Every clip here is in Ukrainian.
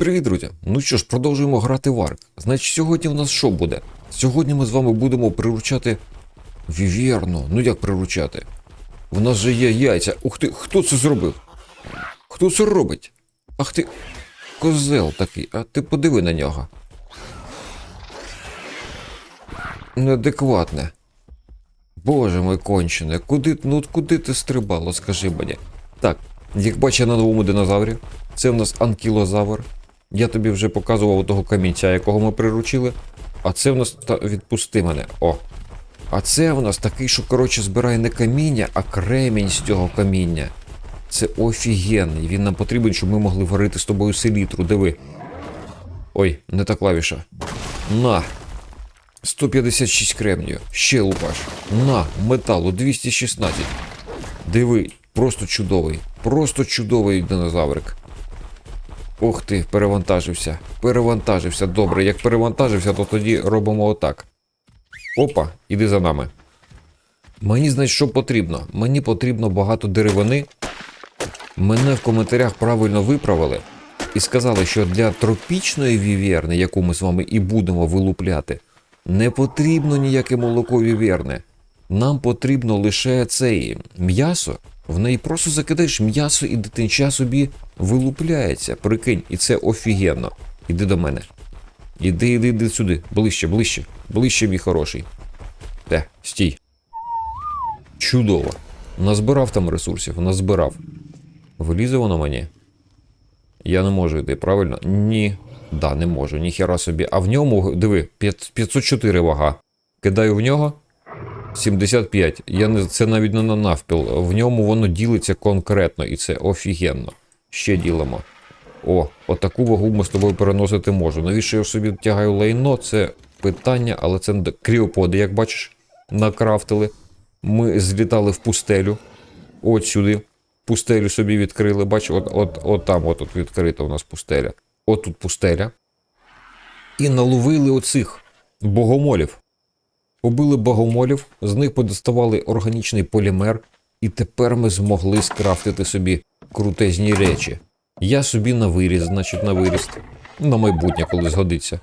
Привіт, друзі! Ну що ж, продовжуємо грати в Арк. Значить, сьогодні в нас що буде? Сьогодні ми з вами будемо приручати Вівєрну. Ну як приручати? В нас же є яйця. Ух ти, хто це зробив? Хто це робить? Ах ти. Козел такий, а ти подиви на нього. Неадекватне. Боже мой кончене, куди, ну от куди ти стрибало, скажи мені. Так, як бачиш на новому динозаврі, це в нас анкілозавр. Я тобі вже показував того камінця, якого ми приручили. А це в нас та відпусти мене. О. А це в нас такий, що коротше збирає не каміння, а кремінь з цього каміння. Це офігенний. Він нам потрібен, щоб ми могли варити з тобою селітру. Диви. Ой, не та клавіша. На. 156 кремнію. Ще лупаш. На, металу 216. Диви, просто чудовий. Просто чудовий динозаврик. Ух ти, перевантажився. Перевантажився. Добре, як перевантажився, то тоді робимо отак. Опа, іди за нами. Мені значить, що потрібно. Мені потрібно багато деревини. Мене в коментарях правильно виправили і сказали, що для тропічної вівєрни, яку ми з вами і будемо вилупляти, не потрібно ніяке молоко вівєрни. Нам потрібно лише цей м'ясо. В неї просто закидаєш м'ясо і дитинча собі вилупляється. Прикинь, і це офігенно. Іди до мене. Іди, іди, іди сюди. Ближче, ближче. Ближче, мій хороший. Те, стій. Чудово. Назбирав там ресурсів, назбирав. Вилізе воно мені? Я не можу йти, правильно? Ні. Да, не можу, ніхера собі. А в ньому, диви, п'ят- 504 вага. Кидаю в нього. 75. Я не, це навіть не на навпіл. В ньому воно ділиться конкретно, і це офігенно. Ще ділимо. О, отаку вагу ми з тобою переносити можу. Навіщо я собі тягаю лайно? Це питання, але це кріоподи, як бачиш, накрафтили. Ми злітали в пустелю. От сюди. Пустелю собі відкрили. Бач, от, от, от там от, от відкрита у нас пустеля. От тут пустеля. І наловили оцих богомолів. Убили богомолів, з них подоставали органічний полімер, і тепер ми змогли скрафтити собі крутезні речі. Я собі на виріз, значить, на виріст. На майбутнє, коли згодиться.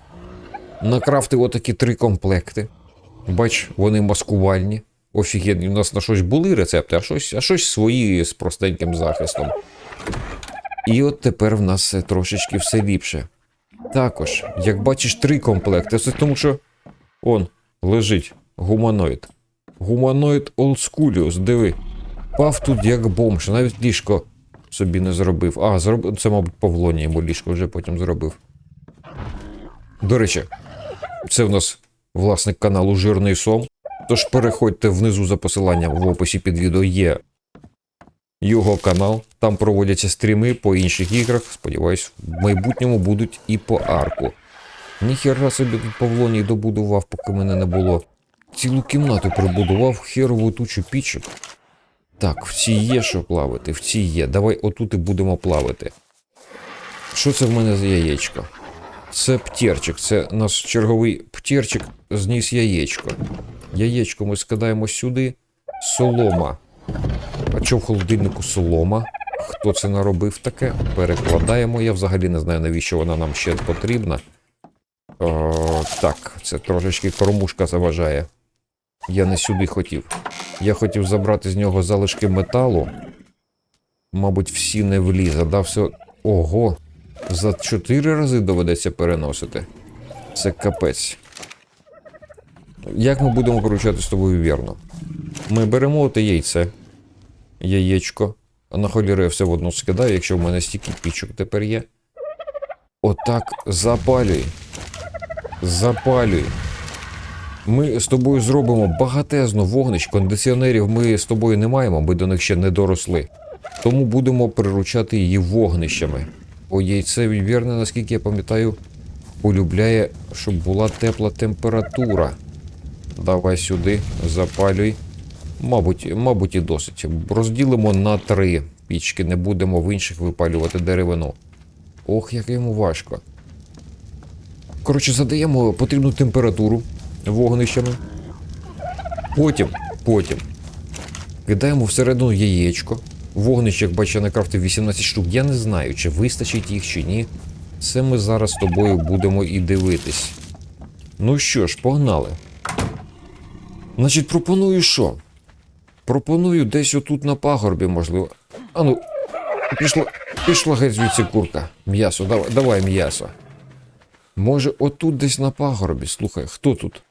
Накрафтив отакі три комплекти. Бач, вони маскувальні. Офігенні. У нас на щось були рецепти, а щось, а щось свої з простеньким захистом. І от тепер в нас трошечки все ліпше. Також, як бачиш, три комплекти. Це тому, що. Он, лежить гуманоїд. Гуманоїд олдскуліус, диви. Пав тут як бомж, навіть ліжко собі не зробив. А, зроб... це, мабуть, Павлоні йому ліжко вже потім зробив. До речі, це в нас власник каналу Жирний Сом. Тож переходьте внизу за посиланням в описі під відео є його канал. Там проводяться стріми по інших іграх. Сподіваюсь, в майбутньому будуть і по арку. Ніхера собі тут Павлоній добудував, поки мене не було. Цілу кімнату прибудував херову тучу пічок. Так, в цій є що плавати, в цій є. Давай отут і будемо плавати. Що це в мене за яєчко? Це птєрчик, це наш черговий птєрчик зніс яєчко. Яєчко ми скидаємо сюди. Солома. А що в холодильнику солома? Хто це наробив таке? Перекладаємо. Я взагалі не знаю, навіщо вона нам ще потрібна. О, так, це трошечки кормушка заважає. Я не сюди хотів. Я хотів забрати з нього залишки металу. Мабуть, всі не влізе. Да, все. Ого. За чотири рази доведеться переносити. Це капець. Як ми будемо поручати з тобою вірно? Ми беремо те яйце, яєчко, а на холіру я все в одну скидаю, якщо в мене стільки пічок тепер є. Отак запалюй. Запалюй. Ми з тобою зробимо багатезно вогнищ. Кондиціонерів ми з тобою не маємо, ми до них ще не доросли. Тому будемо приручати її вогнищами. Бо яйце вірне, наскільки я пам'ятаю, полюбляє, щоб була тепла температура. Давай сюди, запалюй. Мабуть, мабуть, і досить. Розділимо на три пічки, не будемо в інших випалювати деревину. Ох, як йому важко. Коротше, задаємо потрібну температуру вогнищами. Потім, потім кидаємо всередину яєчко. Вогнище, як бачу, я накрафтив 18 штук. Я не знаю, чи вистачить їх, чи ні. Це ми зараз з тобою будемо і дивитись. Ну що ж, погнали. Значить, пропоную що? Пропоную десь отут на пагорбі, можливо. Ану, пішло, пішло геть звідси курка. М'ясо, давай, давай м'ясо. Може, отут десь на пагорбі. Слухай, хто тут?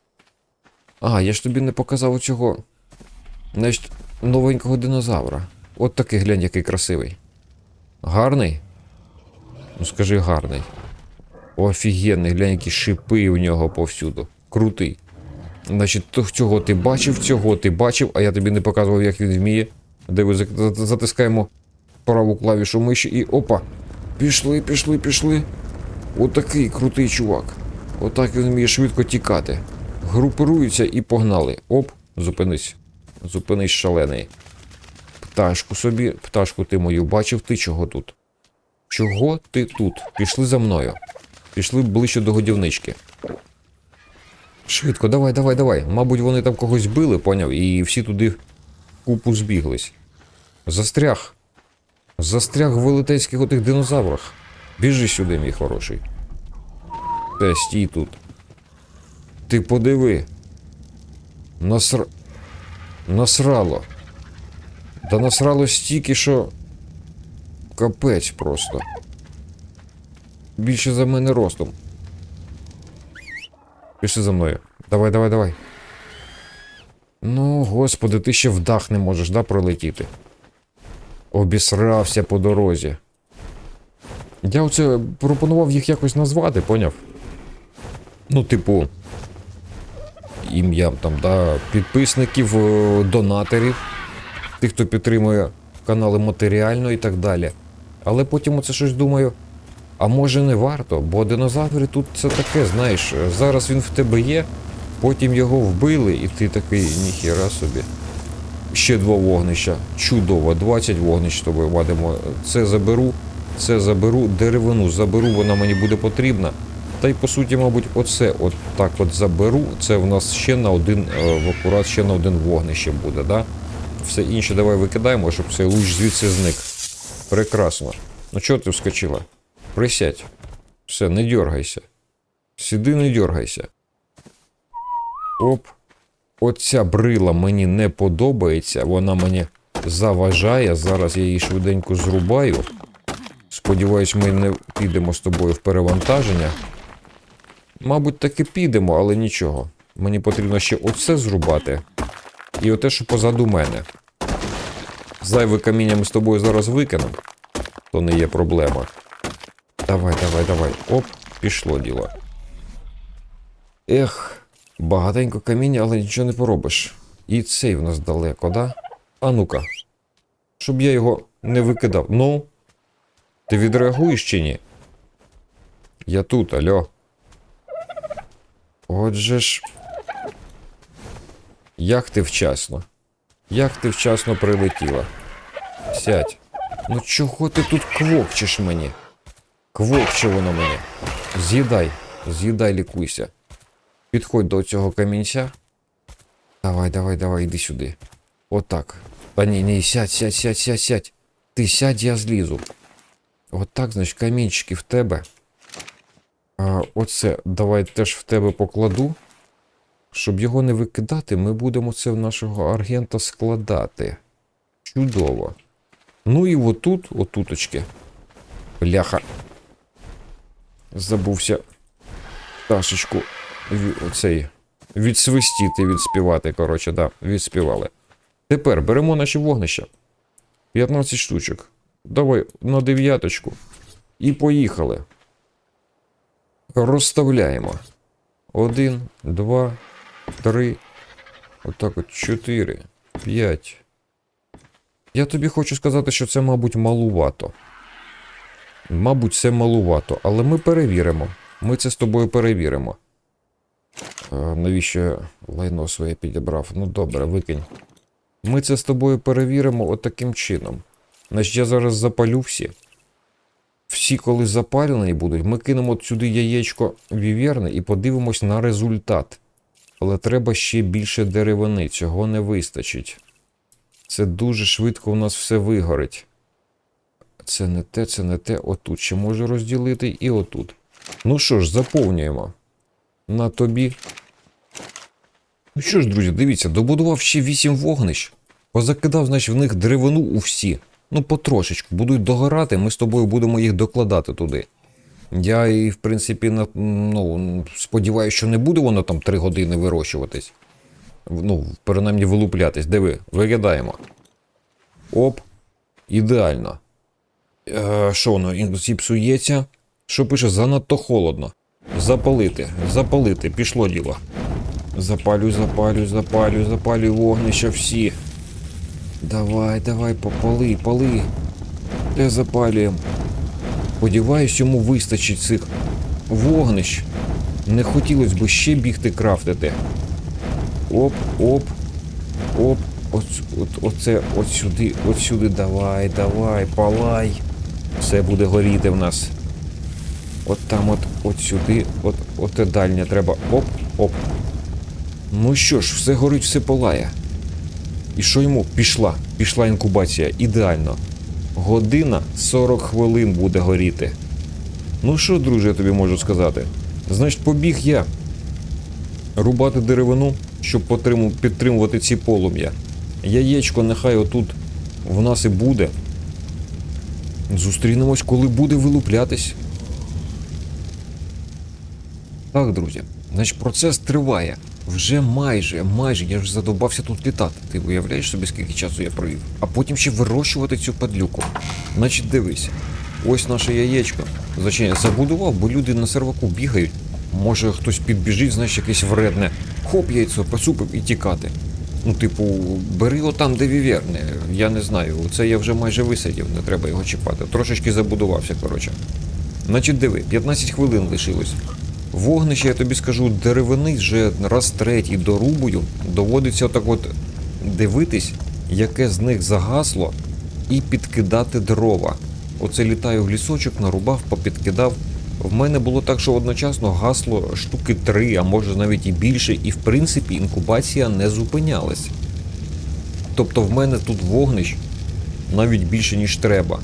А, я ж тобі не показав оцього. Значить, новенького динозавра. От такий глянь, який красивий. Гарний? Ну скажи гарний. Офігенний, глянь, які шипи у нього повсюду. Крутий. Значить, цього ти бачив, цього ти бачив, а я тобі не показував, як він вміє. Диви, за- за- затискаємо праву клавішу миші і опа! Пішли, пішли, пішли. Отакий крутий чувак. Отак він вміє швидко тікати. Групируються і погнали. Оп, зупинись. Зупинись, шалений. Пташку собі, пташку ти мою бачив, ти чого тут? Чого ти тут? Пішли за мною. Пішли ближче до годівнички. Швидко, давай, давай, давай. Мабуть, вони там когось били, поняв, і всі туди купу збіглись. Застряг. Застряг в велетенських отих динозаврах. Біжи сюди, мій хороший. Те, стій тут. Ти подиви. Наср... Насрало. Да насрало стільки, що. Капець просто. Більше за мене ростом. Пішли за мною. Давай, давай, давай. Ну, господи, ти ще в дах не можеш, да, пролетіти. Обісрався по дорозі. Я оце пропонував їх якось назвати, поняв? Ну, типу. Ім'ям там, да, підписників, е, донаторів, тих, хто підтримує канали матеріально і так далі. Але потім оце щось думаю. А може не варто, бо динозаври тут це таке, знаєш, зараз він в тебе є, потім його вбили, і ти такий ніхіра собі. Ще два вогнища. Чудово, 20 вогнищ з тобою вадимо. Це заберу, це заберу, деревину заберу, вона мені буде потрібна. Та й по суті, мабуть, оце от так от заберу. Це в нас ще на один, е, в акурат ще на один вогнище буде, да? Все інше давай викидаємо, щоб цей луч звідси зник. Прекрасно. Ну чого ти вскочила? Присядь. Все, не дергайся. Сиди, не дергайся. Оп. Оця брила мені не подобається, вона мені заважає. Зараз я її швиденько зрубаю. Сподіваюсь, ми не підемо з тобою в перевантаження. Мабуть, таки підемо, але нічого. Мені потрібно ще оце зрубати. І оте, що позаду мене. Зайве каміння ми з тобою зараз викинемо. То не є проблема. Давай, давай, давай. Оп, пішло діло. Ех, багатенько каміння, але нічого не поробиш. І цей в нас далеко, да? А ну-ка. Щоб я його не викидав. Ну. Ти відреагуєш чи ні? Я тут, альо. Отже ж. Як ти вчасно? Як ти вчасно прилетіла? Сядь. Ну чого ти тут квокчеш мені? Квокче воно мені. З'їдай, з'їдай, лікуйся. Підходь до цього камінця. Давай, давай, давай, іди сюди. Отак. Та ні, ні, сядь, сядь, сядь, сядь, сядь. Ти сядь, я злізу. Отак, значить, камінчики в тебе. А, оце давай теж в тебе покладу. Щоб його не викидати, ми будемо це в нашого аргента складати. Чудово. Ну і отут, отуточки. Бляха. Забувся пташечку оцей, відсвистіти, відспівати. Коротше, да, відспівали. Тепер беремо наші вогнища. 15 штучок. Давай на дев'яточку. І поїхали. Розставляємо. Один, два, три. Отак от чотири, п'ять. Я тобі хочу сказати, що це, мабуть, малувато. Мабуть, це малувато, але ми перевіримо. Ми це з тобою перевіримо. А, навіщо лайно своє підібрав? Ну добре, викинь. Ми це з тобою перевіримо отаким чином. Значить, я зараз запалю всі. Всі, коли запалені будуть, ми кинемо сюди яєчко віверни і подивимось на результат. Але треба ще більше деревини, цього не вистачить. Це дуже швидко у нас все вигорить. це не те, це не те. Отут ще можу розділити і отут. Ну що ж, заповнюємо. На тобі. Ну що ж, друзі, дивіться, добудував ще 8 вогнищ. Позакидав, значить, в них деревину у всі. Ну, потрошечку. Будуть догорати, ми з тобою будемо їх докладати туди. Я і, в принципі, ну, сподіваюся, що не буде воно там 3 години вирощуватись. Ну, принаймні вилуплятись. Диви, виглядаємо. Оп. Ідеально. Е, що воно зіпсується? Що пише? Занадто холодно. Запалити, запалити, пішло діло. Запалюй, запалюй, запалюй, запалюй вогнища всі. Давай, давай, попали, пали. Де запалюємо? Сподіваюсь, йому вистачить цих вогнищ. Не хотілося б ще бігти крафтити. Оп, оп, оп. От, оце, от сюди, от сюди, давай, давай, палай. Все буде горіти в нас. От там, от, от сюди, от, от те дальнє треба. Оп, оп. Ну що ж, все горить, все палає. І що йому? Пішла. Пішла інкубація. Ідеально. Година 40 хвилин буде горіти. Ну що, друже, я тобі можу сказати? Значить, побіг я рубати деревину, щоб підтримувати ці полум'я. Яєчко нехай отут в нас і буде. Зустрінемось, коли буде вилуплятись. Так, друзі, значить процес триває. Вже майже, майже, я ж задовбався тут літати. Ти уявляєш собі, скільки часу я провів? А потім ще вирощувати цю падлюку. Значить, дивись, ось наше яєчко. Значить, забудував, бо люди на серваку бігають. Може хтось підбіжить, знаєш, якесь вредне. Хоп, яйцо поцупив і тікати. Ну, типу, бери отам, де віверне. Я не знаю. Це я вже майже висадів, не треба його чіпати. Трошечки забудувався, коротше. Значить, диви, 15 хвилин лишилось. Вогнище, я тобі скажу, деревини вже раз третій дорубую. Доводиться отак от дивитись, яке з них загасло, і підкидати дрова. Оце літаю в лісочок, нарубав, попідкидав. В мене було так, що одночасно гасло штуки три, а може навіть і більше, і в принципі інкубація не зупинялась. Тобто в мене тут вогнищ навіть більше, ніж треба.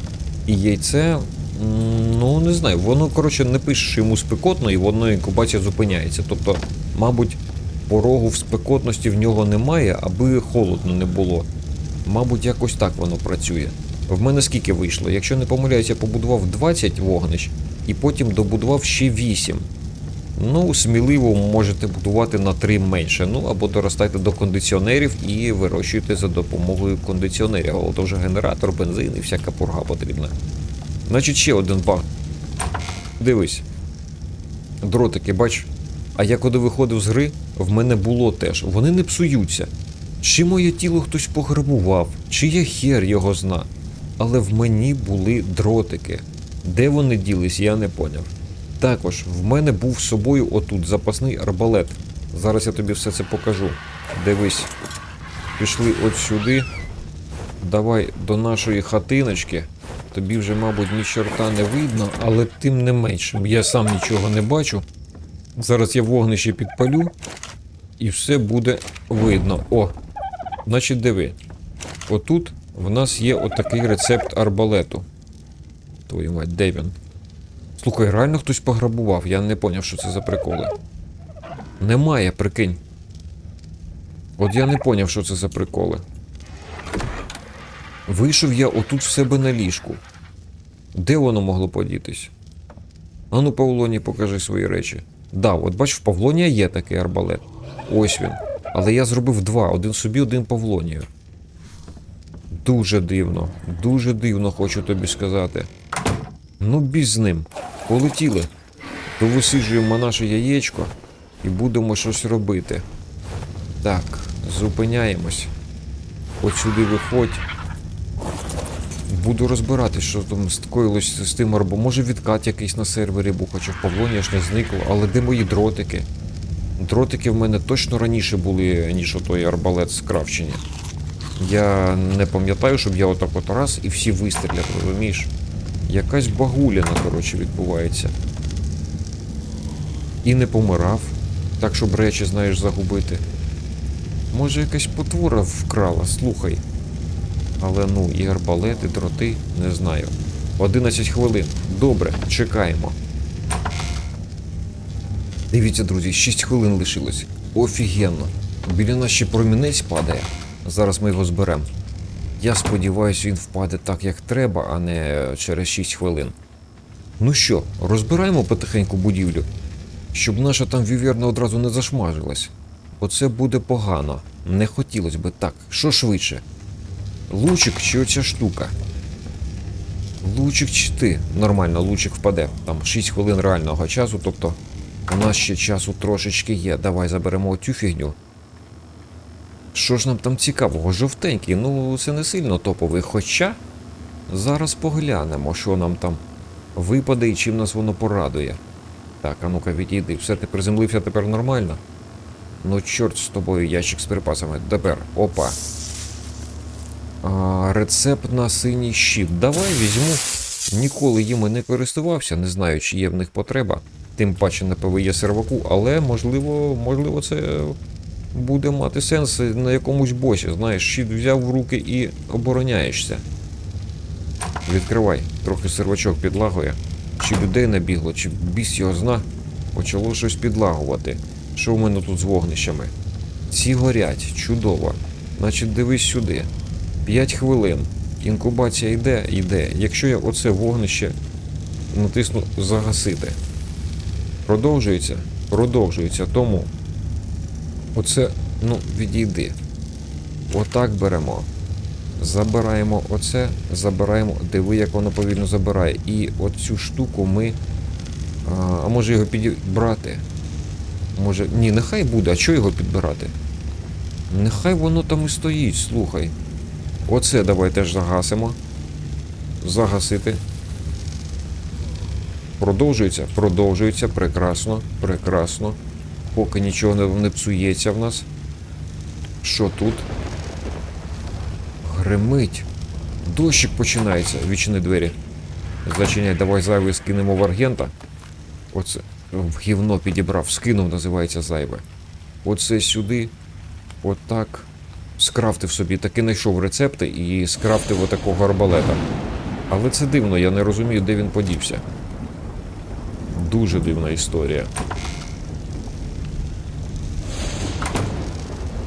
І яйце, ну не знаю, воно, коротше, не пише, що йому спекотно, і воно інкубація зупиняється. Тобто, мабуть, порогу в спекотності в нього немає, аби холодно не було. Мабуть, якось так воно працює. В мене скільки вийшло? Якщо не помиляюсь, я побудував 20 вогнищ і потім добудував ще 8. Ну, сміливо можете будувати на 3 менше. Ну або доростайте до кондиціонерів і вирощуйте за допомогою кондиціонерів. Але то вже генератор, бензин і всяка пурга потрібна. Значить, ще один баг. Дивись. Дротики, бач. А я коли виходив з гри, в мене було теж. Вони не псуються. Чи моє тіло хтось пограбував, чи я хер його зна. Але в мені були дротики. Де вони ділись, я не поняв. Також в мене був з собою отут запасний арбалет. Зараз я тобі все це покажу. Дивись. Пішли от сюди. Давай до нашої хатиночки. Тобі вже, мабуть, ні чорта не видно, але тим не менше, я сам нічого не бачу. Зараз я вогнище підпалю, і все буде видно. О, значить, диви. Отут в нас є отакий рецепт арбалету. Твою мать, де він? Слухай, реально хтось пограбував, я не поняв, що це за приколи. Немає, прикинь. От я не поняв, що це за приколи. Вийшов я отут в себе на ліжку. Де воно могло подітись? Ану, Павлоні, покажи свої речі. Да, от бач, в Павлонія є такий арбалет. Ось він. Але я зробив два: один собі, один Павлонію. Дуже дивно, дуже дивно, хочу тобі сказати. Ну, біз з ним. Полетіли. То висиджуємо наше яєчко і будемо щось робити. Так, зупиняємось. От сюди виходь. Буду розбиратись, що там скоїлось з тим арбо. Може відкат якийсь на сервері був, хоча в Павлоні аж не зникло, але де мої дротики? Дротики в мене точно раніше були, ніж отой арбалет з кравчення. Я не пам'ятаю, щоб я отак от раз і всі вистріляли, розумієш? Якась багуліна, коротше, відбувається. І не помирав, так щоб речі, знаєш, загубити. Може, якась потвора вкрала, слухай. Але ну, і арбалети, дроти, не знаю. 11 хвилин. Добре, чекаємо. Дивіться, друзі, 6 хвилин лишилось. Офігенно. Біля ще промінець падає. Зараз ми його зберемо. Я сподіваюся, він впаде так, як треба, а не через 6 хвилин. Ну що, розбираємо потихеньку будівлю, щоб наша там віверна одразу не зашмажилась. Оце буде погано. Не хотілося би так. Що швидше? Лучик чи оця штука? Лучик чи ти? Нормально, лучик впаде. Там 6 хвилин реального часу, тобто у нас ще часу трошечки є. Давай заберемо цю фігню. Що ж нам там цікавого? Жовтенький, ну це не сильно топовий. Хоча зараз поглянемо, що нам там випаде і чим нас воно порадує. Так, а ну-ка відійди. Все, ти приземлився тепер нормально. Ну, чорт з тобою, ящик з припасами. Тепер, опа. Рецепт на синій щит. Давай візьму. Ніколи їми не користувався, не знаю, чи є в них потреба. Тим паче на ПВЄ серваку, але можливо, можливо, це буде мати сенс на якомусь босі. Знаєш, щит взяв в руки і обороняєшся. Відкривай, трохи сервачок підлагує. Чи людей набігло, чи біс його зна. Почало щось підлагувати. Що в мене тут з вогнищами? Ці горять, чудово. Значить, дивись сюди. 5 хвилин. Інкубація йде, йде. Якщо я оце вогнище натисну загасити. Продовжується? Продовжується. Тому оце, ну, відійди. Отак беремо. Забираємо оце, забираємо. Диви, як воно повільно забирає. І оцю штуку ми. А, а може його підібрати? Може. Ні, нехай буде, а чого його підбирати? Нехай воно там і стоїть, слухай. Оце давай теж загасимо. Загасити. Продовжується, продовжується. Прекрасно, прекрасно. Поки нічого не, не псується в нас. Що тут? Гримить. Дощик починається. Відчини двері. Зачиняй, давай зайвий скинемо в аргента. Оце в гівно підібрав, скинув, називається зайве. Оце сюди. Отак. Скрафтив собі, таки знайшов рецепти і скрафтив отакого арбалета. Але це дивно, я не розумію, де він подівся. Дуже дивна історія.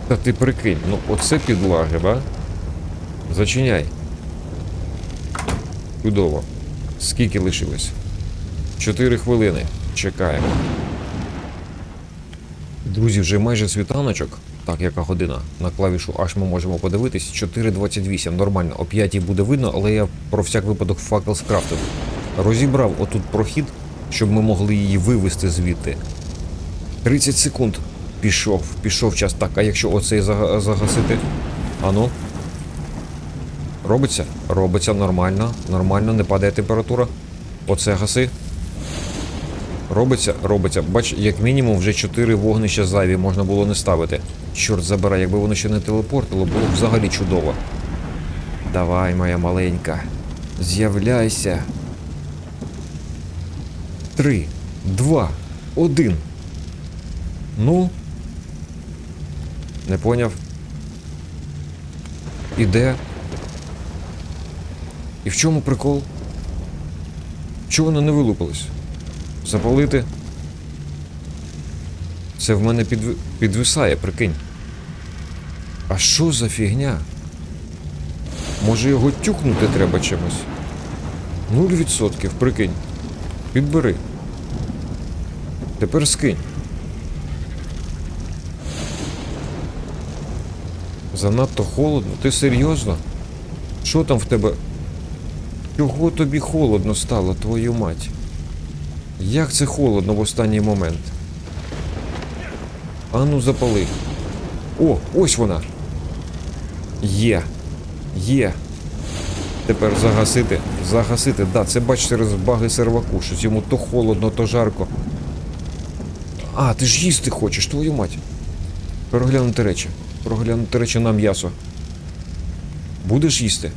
Та ти прикинь, ну оце підлаги, да? Зачиняй. Чудово. Скільки лишилось? Чотири хвилини. Чекаємо. Друзі, вже майже світаночок. Так, яка година? На клавішу аж ми можемо подивитись. 4.28. Нормально. О 5 буде видно, але я про всяк випадок факел скрафтив. Розібрав отут прохід, щоб ми могли її вивести звідти. 30 секунд. Пішов, пішов час. Так, а якщо оцей загасити? Ану. Робиться? Робиться нормально. Нормально, не падає температура. Оце гаси. Робиться, робиться. Бач, як мінімум вже 4 вогнища зайві можна було не ставити. Чорт забирай, якби воно ще не телепортило, було б взагалі чудово. Давай, моя маленька. З'являйся. Три, два, один. Ну. Не поняв. Іде. І в чому прикол? Чого воно не вилупилось? Запалити? Це в мене підв... підвисає, прикинь. А що за фігня? Може його тюкнути треба чимось? Нуль відсотків, прикинь. Підбери. Тепер скинь. Занадто холодно. Ти серйозно? Що там в тебе? Чого тобі холодно стало, твою мать? Як це холодно в останній момент? Ану запали. О, ось вона. Є. Є. Тепер загасити. Загасити. Да, це бач через баги серваку. Щось йому то холодно, то жарко. А, ти ж їсти хочеш, твою мать. Проглянути речі. Проглянути речі на м'ясо. Будеш їсти?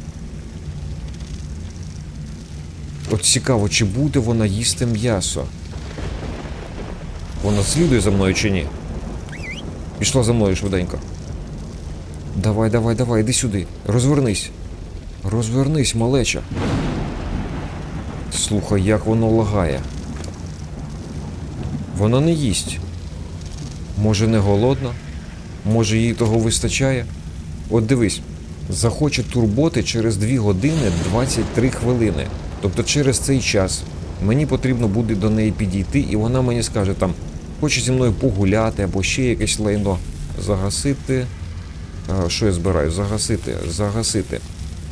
От цікаво, чи буде вона їсти м'ясо? Вона слідує за мною чи ні? Пішла за мною швиденько. Давай, давай, давай, іди сюди. Розвернись. Розвернись, малеча. Слухай, як воно лагає. Вона не їсть. Може не голодна? Може їй того вистачає? От дивись, захоче турботи через 2 години 23 хвилини. Тобто через цей час мені потрібно буде до неї підійти, і вона мені скаже там, хоче зі мною погуляти або ще якесь лайно. Загасити. Що я збираю? Загасити, загасити.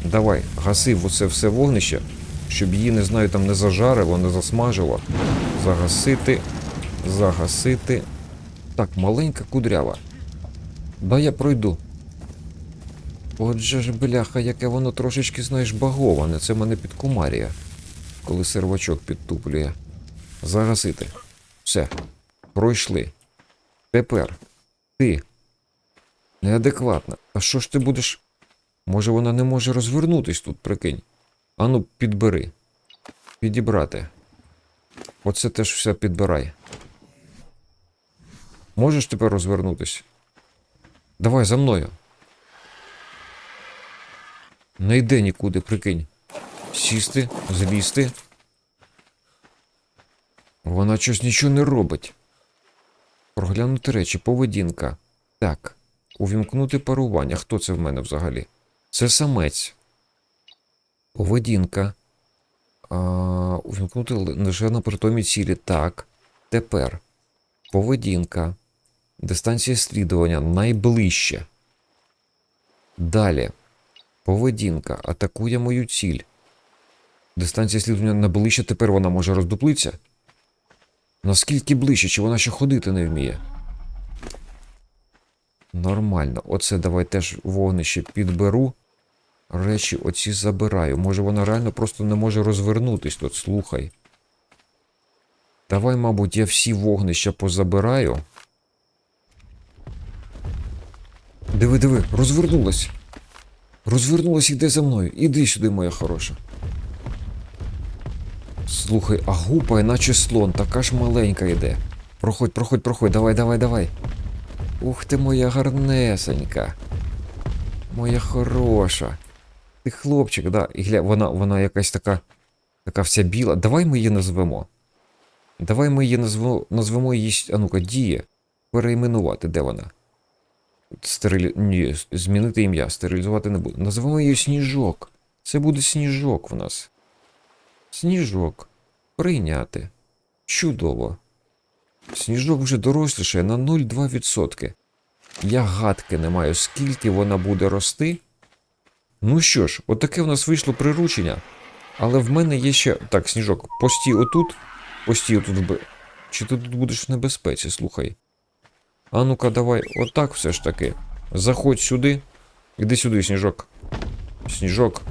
Давай, гаси оце все вогнище, щоб її, не знаю, там не зажарило, не засмажило. Загасити, загасити. Так, маленька кудрява. Да я пройду. Отже ж, бляха, яке воно трошечки, знаєш, баговане. Це мене підкумарія. Коли сервачок підтуплює. Загасити. Все. Пройшли. Тепер. Ти. Неадекватна. А що ж ти будеш. Може вона не може розвернутись тут, прикинь. Ану, підбери. Підібрати. Оце теж все підбирай. Можеш тепер розвернутись? Давай за мною. Не йде нікуди, прикинь. Сісти, злізти. Вона щось нічого не робить. Проглянути речі, поведінка. Так. Увімкнути парування. Хто це в мене взагалі? Це самець. Поведінка. А, увімкнути лише на притомі цілі. Так. Тепер. Поведінка. Дистанція слідування найближче. Далі. Поведінка. Атакує мою ціль. Дистанція слідування найближче. Тепер вона може роздуплитися. Наскільки ближче, чи вона ще ходити не вміє? Нормально. Оце давай теж вогнище підберу. Речі оці забираю. Може вона реально просто не може розвернутись тут, слухай. Давай, мабуть, я всі вогнища позабираю. Диви, диви, розвернулась. Розвернулась, іде за мною. Іди сюди, моя хороша. Слухай, а гупає, наче слон, така ж маленька йде. Проходь, проходь, проходь, давай, давай, давай. Ух ти, моя гарнесенька. Моя хороша. Ти хлопчик, да. І гля, вона, вона якась така. Така вся біла. Давай ми її назвемо. Давай ми її назвемо, назвемо її. А ну-ка, діє. Перейменувати, де вона? Стерилі... Ні, змінити ім'я, стерилізувати не буду. Назвемо її Сніжок. Це буде сніжок в нас. Сніжок. Прийняти. Чудово. Сніжок вже дорослішає на 0,2%. Я гадки не маю, скільки вона буде рости. Ну що ж, отаке в нас вийшло приручення. Але в мене є ще. Так, сніжок, постій отут. Постій отут. в Чи ти тут будеш в небезпеці, слухай. А ну-ка, давай, отак все ж таки. Заходь сюди. Іди сюди, сніжок. Сніжок.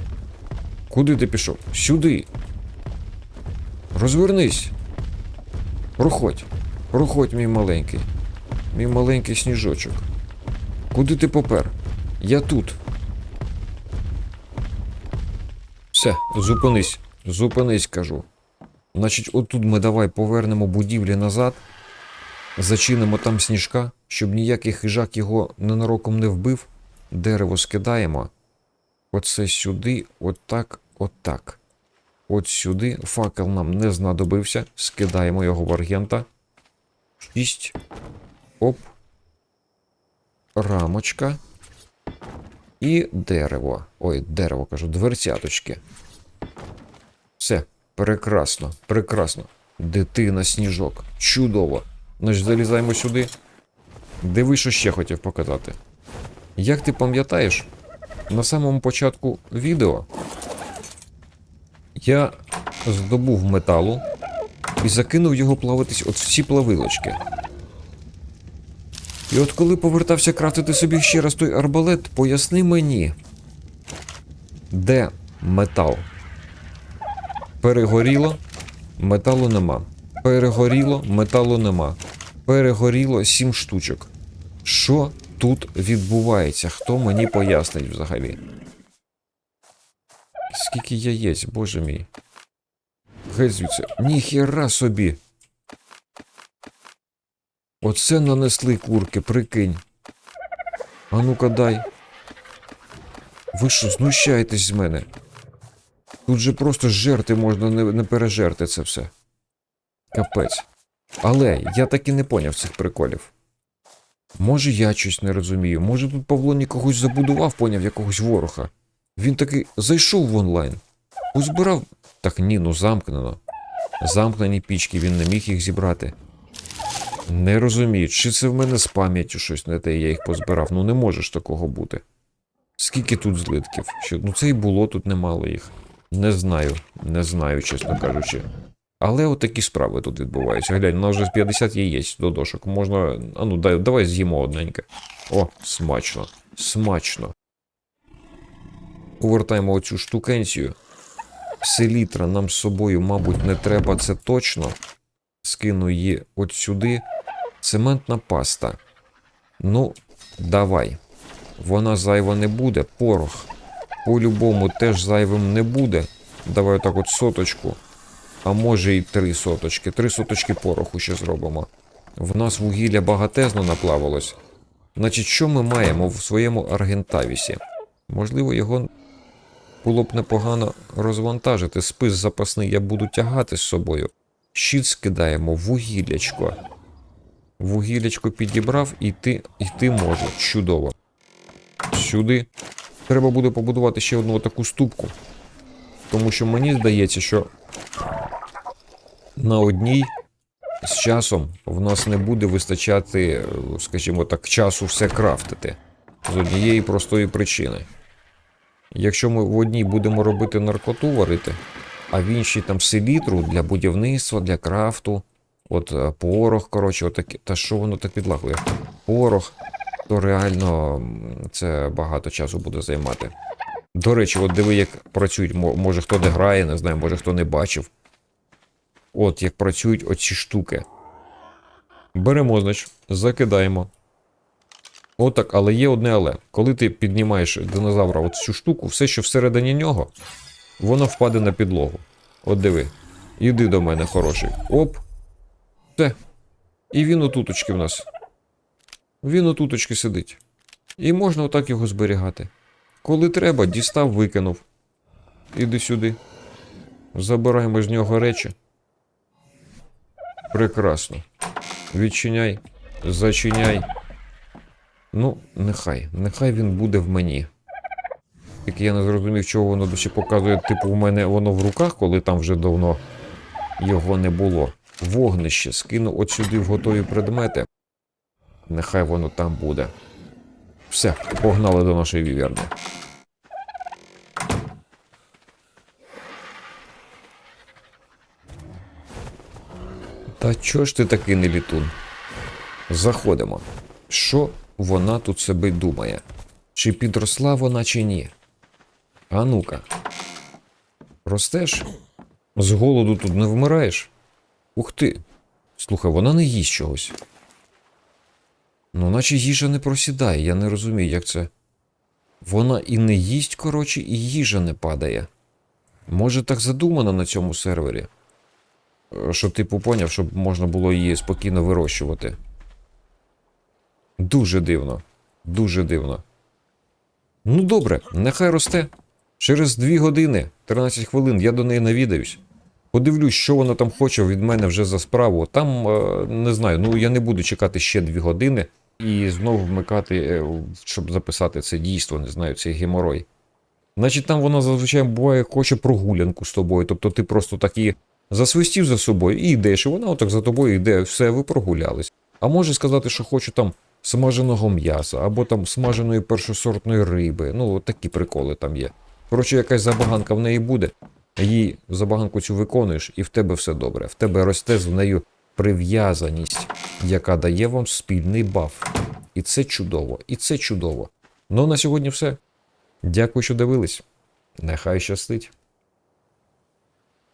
Куди ти пішов? Сюди. Розвернись. Проходь. Проходь, мій маленький. Мій маленький сніжочок. Куди ти попер? Я тут. Все, зупинись. Зупинись, кажу. Значить, отут ми давай повернемо будівлі назад, зачинимо там сніжка, щоб ніякий хижак його ненароком не вбив. Дерево скидаємо. Оце сюди, отак, отак. От сюди. Факел нам не знадобився. Скидаємо його в аргента. Шість. Оп. Рамочка. І дерево. Ой, дерево кажу, дверцяточки. Все, прекрасно, прекрасно. Дитина сніжок. Чудово. Значить, залізаємо сюди. Диви, що ще хотів показати. Як ти пам'ятаєш, на самому початку відео я здобув металу і закинув його плаватись от в ці плавилочки. І от коли повертався крафтити собі ще раз той арбалет, поясни мені, де метал? Перегоріло, металу нема. Перегоріло, металу нема. Перегоріло сім штучок. Що тут відбувається? Хто мені пояснить взагалі? Скільки яєць, боже мій. Геть звідси. Ніхіра собі. Оце нанесли курки, прикинь. А ну-ка дай. Ви що, знущаєтесь з мене? Тут же просто жерти можна не, не пережерти це все. Капець. Але я так і не поняв цих приколів. Може, я щось не розумію. Може тут Павло когось забудував, поняв якогось ворога. Він таки зайшов в онлайн. Узбирав. Так ні, ну замкнено. Замкнені пічки, він не міг їх зібрати. Не розумію, чи це в мене з пам'яттю щось не те, я їх позбирав. Ну не може ж такого бути. Скільки тут злитків? Що, ну це і було, тут немало їх. Не знаю, не знаю, чесно кажучи. Але от такі справи тут відбуваються. Глянь, у нас вже 50 яєць до дошок. Можна. А ну дай, давай з'їмо одненьке. О, смачно. Смачно. Повертаємо оцю штукенцію. Селітра нам з собою, мабуть, не треба, це точно. Скину її от сюди. Цементна паста. Ну, давай. Вона зайва не буде. Порох. По-любому теж зайвим не буде. Давай отак от соточку. А може і три соточки. Три соточки пороху ще зробимо. В нас вугілля багатезно наплавалось. Значить, що ми маємо в своєму аргентавісі? Можливо, його було б непогано розвантажити. Спис запасний я буду тягати з собою. Щит скидаємо, вугіллячко. Вугіллячко підібрав, і йти, може. Чудово. Сюди. Треба буде побудувати ще одну таку ступку. Тому що мені здається, що на одній з часом в нас не буде вистачати, скажімо так, часу все крафтити. З однієї простої причини. Якщо ми в одній будемо робити наркоту варити, а в іншій там селітру для будівництва, для крафту, от е, порох, коротше, отаке, та що воно так підлагує? Порох, то реально це багато часу буде займати. До речі, от диви, як працюють. Може хто не грає, не знаю, може хто не бачив. От як працюють оці штуки. Беремо, значить, закидаємо. Отак, але є одне але. Коли ти піднімаєш динозавра от цю штуку, все, що всередині нього, воно впаде на підлогу. От диви. Іди до мене, хороший. Оп. Все. І він отуточки в нас. Він отуточки сидить. І можна отак його зберігати. Коли треба, дістав, викинув. Іди сюди. Забираємо з нього речі. Прекрасно. Відчиняй, зачиняй. Ну, нехай, нехай він буде в мені. Тільки я не зрозумів, чого воно досі показує, типу, в мене воно в руках, коли там вже давно його не було. Вогнище скину от сюди в готові предмети. Нехай воно там буде. Все, погнали до нашої віверни. Та чого ж ти такий не літун? Заходимо. Що вона тут себе думає? Чи підросла вона, чи ні? А ну-ка. Ростеш? З голоду тут не вмираєш? Ух ти. Слухай, вона не їсть чогось. Ну, наче їжа не просідає, я не розумію, як це. Вона і не їсть, коротше, і їжа не падає. Може, так задумано на цьому сервері? Е, Що типу поняв, щоб можна було її спокійно вирощувати. Дуже дивно. Дуже дивно. Ну добре, нехай росте. Через дві години, 13 хвилин, я до неї навідаюсь. Подивлюсь, що вона там хоче від мене вже за справу. Там е, не знаю, ну я не буду чекати ще дві години і знову вмикати, е, щоб записати це дійство, не знаю, цей геморой. Значить, там вона зазвичай буває хоче прогулянку з тобою. Тобто ти просто так її засвистів за собою і йдеш, і вона отак за тобою йде, все, ви прогулялись. А може сказати, що хочу там смаженого м'яса, або там смаженої першосортної риби. Ну, такі приколи там є. Коротше, якась забаганка в неї буде, їй забаганку цю виконуєш, і в тебе все добре. В тебе росте з нею прив'язаність, яка дає вам спільний баф. І це чудово, і це чудово. Ну, на сьогодні все. Дякую, що дивились. Нехай щастить.